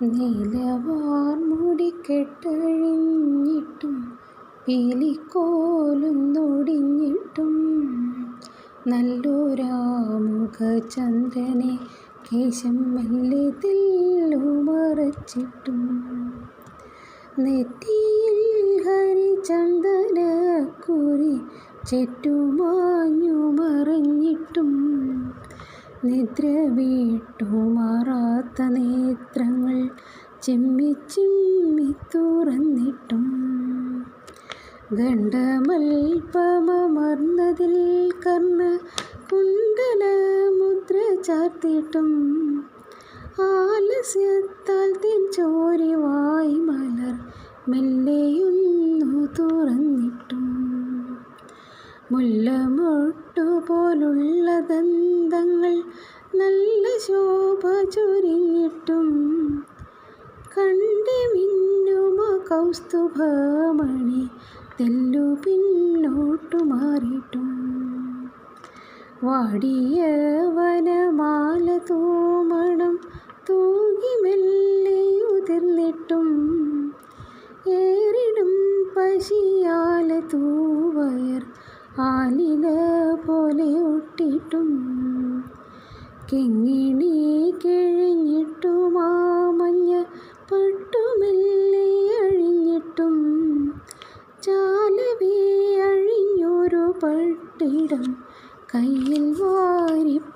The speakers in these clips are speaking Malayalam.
നീലവാർ മുടിക്കെട്ടഴിഞ്ഞിട്ടും പീലിക്കോലൊന്നൊടിഞ്ഞിട്ടും നല്ലൊരാമുഖചന്ദ്രനെ കേശം മെല്ലെ തെല്ലുമറച്ചിട്ടും നെറ്റിയിൽ ഹരിചന്ദനക്കുറി ചെറ്റുമാഞ്ഞു മറിഞ്ഞിട്ടും നിദ്ര വീട്ടുമാറാത്ത നേത്രങ്ങൾ ചിമ്മി ചിമ്മി തുറന്നിട്ടും. ഗണ്ഡമൽപമർന്നതിൽ കർണ കുണ്ടല മുദ്ര ചാർത്തിട്ടും. ആലസ്യത്താൽ തിൻ ചോരി വായി മലർ മെല്ലെയൊന്നു മുല്ലമൊട്ടുപോലുള്ള ദന്തങ്ങൾ നല്ല ശോഭ ചൊരിഞ്ഞിട്ടും കണ്ടി മിന്നുമ കൗസ്തുഭമണി തെല്ലു പിന്നോട്ടു മാറിയിട്ടും. വാടിയ വനമാല തൂമണം തൂകി മെല്ലെ ഉതിർന്നിട്ടും ആലില പോലെ ഒട്ടിട്ടും കെങ്ങിണി കിഴിഞ്ഞിട്ടും ആ പട്ടുമെല്ലെ അഴിഞ്ഞിട്ടും ചാലവേ അഴിഞ്ഞൊരു പട്ടിടം കയ്യിൽ വാരിപ്പിടിച്ചിട്ടും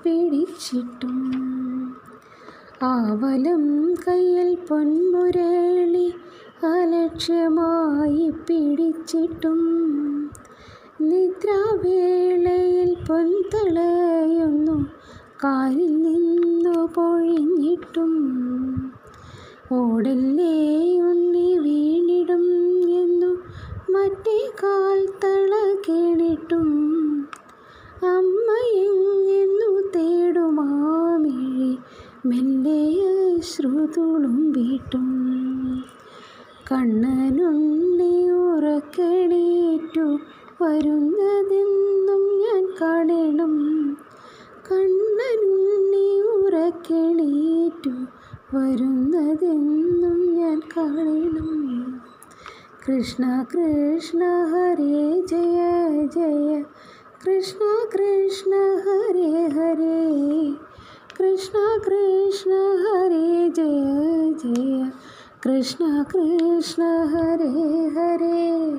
ആവലം കയ്യിൽ പൊന്മുരളി അലക്ഷ്യമായി പിടിച്ചിട്ടും നിദ്രാവേളയിൽ പൊന്തളയുന്നു കാലിൽ നിന്നു പൊഴിഞ്ഞിട്ടും ഓടല്ലേ ഉണ്ണി വീണിടും എന്നു മറ്റേ കാൽ തള കേണിട്ടും അമ്മയെങ്ങെന്നു തേടുമാമിഴി മെല്ലെ ശ്രുതുളുമ്പിട്ടും കണ്ണനുണ്ണി ഉറക്കണീറ്റു വരുന്നതെന്നും ഞാൻ കാണണം. കണ്ണനുണ്ണി ഉറക്കെണീറ്റു വരുന്നതെന്നും ഞാൻ കാണണം. കൃഷ്ണ കൃഷ്ണ ഹരേ ജയ ജയ. കൃഷ്ണ കൃഷ്ണ ഹരേ ഹരേ. കൃഷ്ണ കൃഷ്ണ ഹരേ ജയ ജയ. കൃഷ്ണ കൃഷ്ണ ഹരേ ഹരേ.